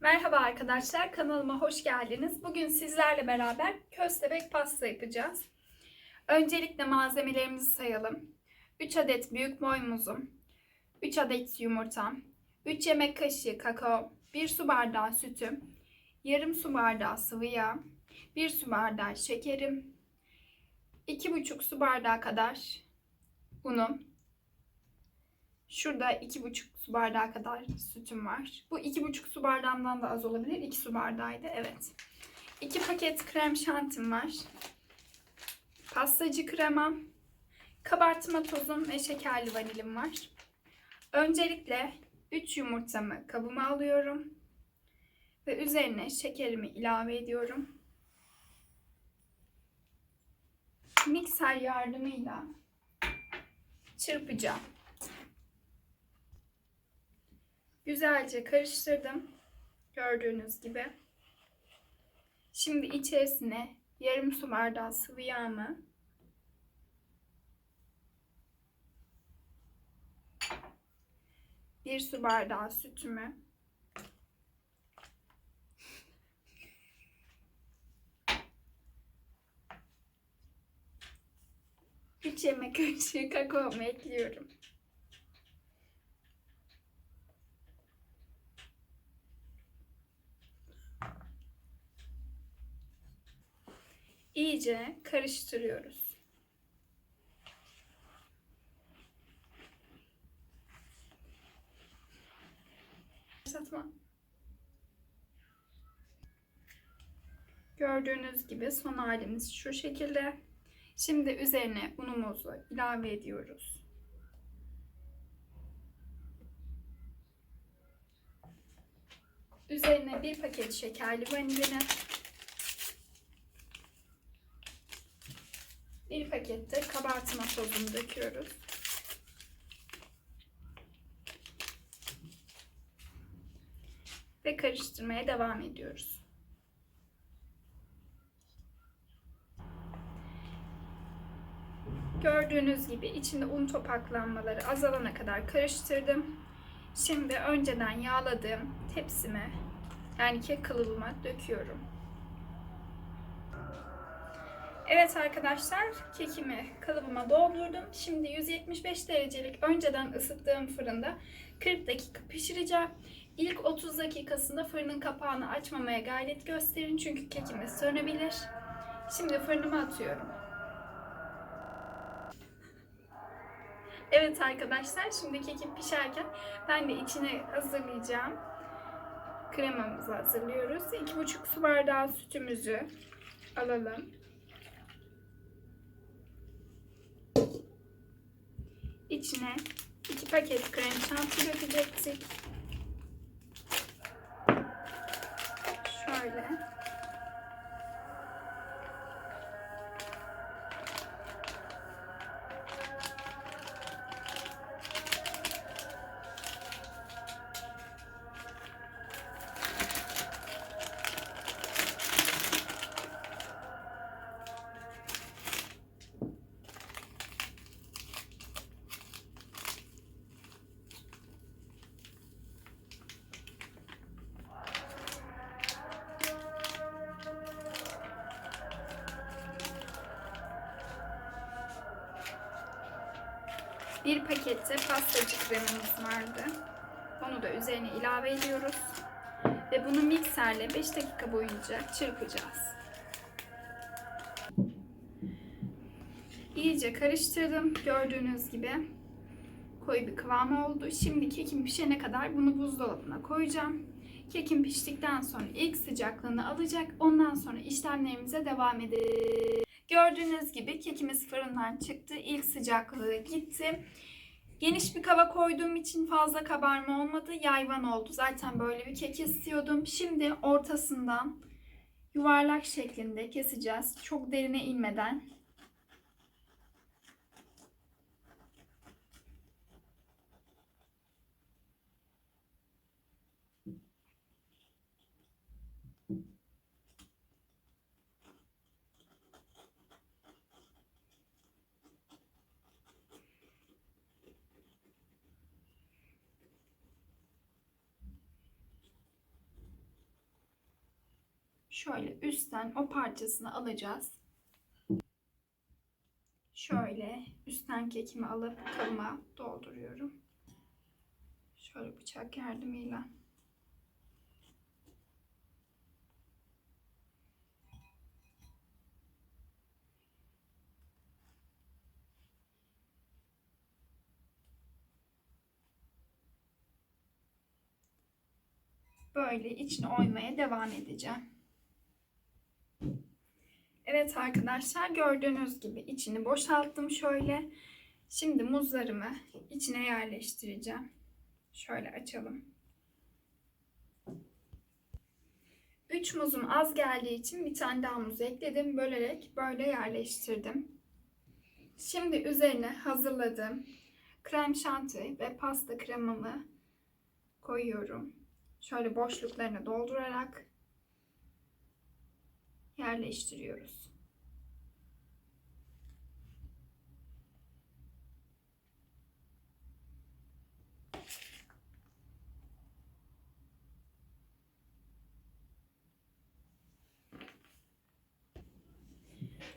Merhaba arkadaşlar, kanalıma hoş geldiniz. Bugün sizlerle beraber köstebek pasta yapacağız. Öncelikle malzemelerimizi sayalım. 3 adet büyük boy muzum, 3 adet yumurtam, 3 yemek kaşığı kakao, 1 su bardağı sütüm, yarım su bardağı sıvı yağ, 1 su bardağı şekerim, 2,5 su bardağı kadar unum, Şurada 2,5 su bardağı kadar sütüm var. Bu 2,5 su bardağından da az olabilir. 2 su bardağıydı. Evet. 2 paket krem şantim var. Pastacı kremam. Kabartma tozum ve şekerli vanilim var. Öncelikle 3 yumurtamı kabıma alıyorum. Ve üzerine şekerimi ilave ediyorum. Mikser yardımıyla çırpacağım. Güzelce karıştırdım. Gördüğünüz gibi. Şimdi içerisine yarım su bardağı sıvı yağımı bir su bardağı sütümü üç yemek kaşığı kakaomu ekliyorum. İyice karıştırıyoruz. Satma. Gördüğünüz gibi son halimiz şu şekilde. Şimdi üzerine unumuzu ilave ediyoruz. Üzerine bir paket şekerli vanilini Bir pakette kabartma tozunu döküyoruz. Ve karıştırmaya devam ediyoruz. Gördüğünüz gibi içinde un topaklanmaları azalana kadar karıştırdım. Şimdi önceden yağladığım tepsime yani kek kalıbıma döküyorum. Evet arkadaşlar kekimi kalıbıma doldurdum. Şimdi 175 derecelik önceden ısıttığım fırında 40 dakika pişireceğim. İlk 30 dakikasında fırının kapağını açmamaya gayret gösterin çünkü kekimiz sönebilir. Şimdi fırınıma atıyorum. Evet arkadaşlar şimdi kekim pişerken ben de içine hazırlayacağım. Kremamızı hazırlıyoruz. 2,5 su bardağı sütümüzü alalım. İçine iki paket krem şanti dökecektik. Şöyle. Bir pakette pastacı kremimiz vardı. Onu da üzerine ilave ediyoruz. Ve bunu mikserle 5 dakika boyunca çırpacağız. İyice karıştırdım. Gördüğünüz gibi koyu bir kıvam oldu. Şimdi kekim pişene kadar bunu buzdolabına koyacağım. Kekim piştikten sonra ilk sıcaklığını alacak. Ondan sonra işlemlerimize devam edeceğiz. Gördüğünüz gibi kekimiz fırından çıktı. İlk sıcaklığı gitti. Geniş bir kaba koyduğum için fazla kabarma olmadı. Yayvan oldu. Zaten böyle bir kek istiyordum. Şimdi ortasından yuvarlak şeklinde keseceğiz. Çok derine inmeden. Şöyle üstten o parçasını alacağız. Şöyle üstten kekimi alıp kabıma dolduruyorum. Şöyle bıçak yardımıyla. Böyle içine oymaya devam edeceğim. Evet arkadaşlar gördüğünüz gibi içini boşalttım şöyle. Şimdi muzlarımı içine yerleştireceğim. Şöyle açalım. 3 muzum az geldiği için bir tane daha muz ekledim. Bölerek böyle yerleştirdim. Şimdi üzerine hazırladığım krem şanti ve pasta kremamı koyuyorum. Şöyle boşluklarını doldurarak yerleştiriyoruz.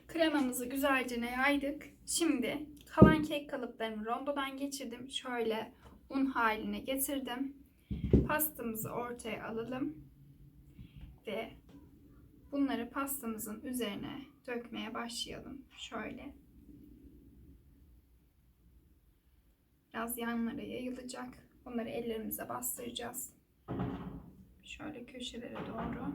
Kremamızı güzelce yaydık. Şimdi kalan kek kalıplarımı rondodan geçirdim. Şöyle un haline getirdim. Pastamızı ortaya alalım. Ve bunları pastamızın üzerine dökmeye başlayalım. Şöyle. Biraz yanlara yayılacak. Onları ellerimize bastıracağız. Şöyle köşelere doğru.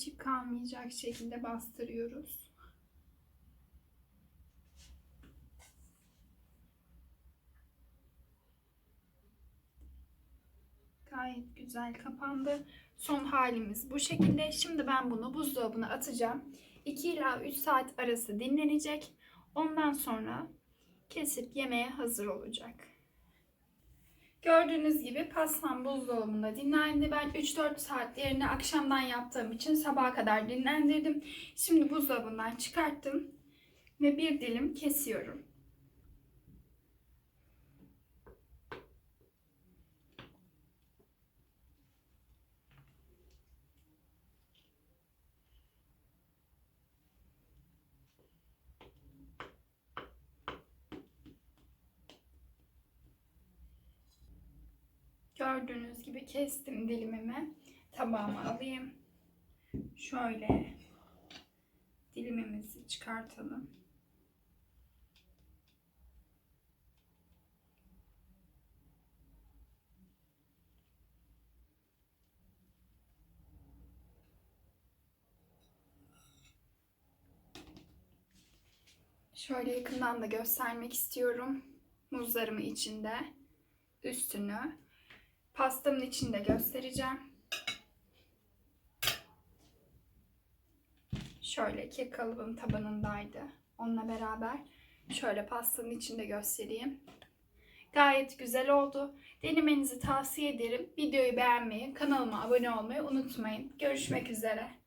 Açık kalmayacak şekilde bastırıyoruz. Gayet güzel kapandı. Son halimiz bu şekilde. Şimdi ben bunu buzdolabına atacağım. 2 ila 3 saat arası dinlenecek. Ondan sonra kesip yemeye hazır olacak. Gördüğünüz gibi pastam buzdolabında dinlendi. Ben 3-4 saatlerini akşamdan yaptığım için sabaha kadar dinlendirdim. Şimdi buzdolabından çıkarttım ve bir dilim kesiyorum. Gördüğünüz gibi kestim dilimimi. Tabağıma alayım. Şöyle dilimimizi çıkartalım. Şöyle yakından da göstermek istiyorum. Muzlarımı içinde, üstünü pastamın içinde göstereceğim. Şöyle kek kalıbım tabanındaydı. Onunla beraber şöyle pastanın içinde göstereyim. Gayet güzel oldu. Denemenizi tavsiye ederim. Videoyu beğenmeyi, kanalıma abone olmayı unutmayın. Görüşmek üzere.